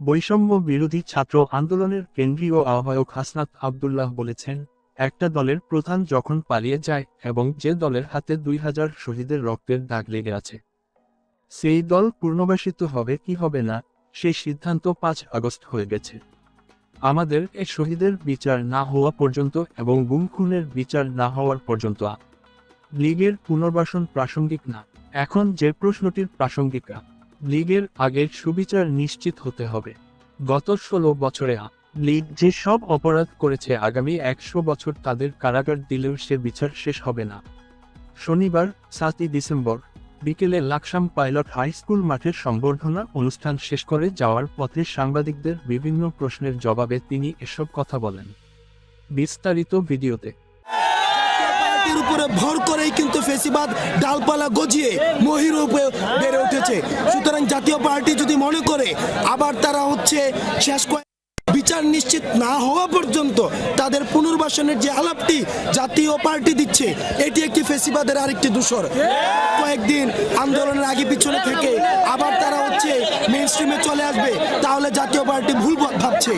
বৈষম্য বিরোধী ছাত্র আন্দোলনের কেন্দ্রীয় আহ্বায়ক হাসনাত আবদুল্লাহ বলেছেন, একটা দলের প্রধান যখন পালিয়ে যায় এবং যে দলের হাতে দুই হাজার শহীদের রক্তের দাগ লেগে আছে, সেই দল পুনর্বাসিত হবে কি হবে না, সেই সিদ্ধান্ত পাঁচ আগস্ট হয়ে গেছে। আমাদের এ শহীদের বিচার না হওয়া পর্যন্ত এবং গুম খুনের বিচার না হওয়ার পর্যন্ত লীগের পুনর্বাসন প্রাসঙ্গিক না। এখন যে প্রশ্নটির প্রাসঙ্গিকা লীগের আগের সুবিচার নিশ্চিত হতে হবে। গত ষোলো বছরে লীগ যে সব অপরাধ করেছে আগামী একশো বছর তাদের কারাগার দিলেও সে বিচার শেষ হবে না। শনিবার, সাতই ডিসেম্বর, বিকেলে লাকসাম পাইলট হাই স্কুল মাঠের সংবর্ধনা অনুষ্ঠান শেষ করে যাওয়ার পথে সাংবাদিকদের বিভিন্ন প্রশ্নের জবাবে তিনি এসব কথা বলেন। বিস্তারিত ভিডিওতে পার্টির উপরে ভর করেই কিন্তু ফেসিবাদ ডালপালা গজিয়ে মহিরূপে বেড়ে উঠেছে। সুতরাং জাতীয় পার্টি যদি মনে করে, আবার তারা হচ্ছে শেষ বিচার নিশ্চিত না হওয়া পর্যন্ত তাদের পুনর্বাসনের যে আলাপটি জাতীয় পার্টি দিচ্ছে, এটি একটি ফেসিবাদের আরেকটি দূষর কয়েকদিন আন্দোলনের আগে পিছনে থেকে আবার তারা হচ্ছে মেন চলে আসবে, তাহলে জাতীয় পার্টি ভুল ভাবছে।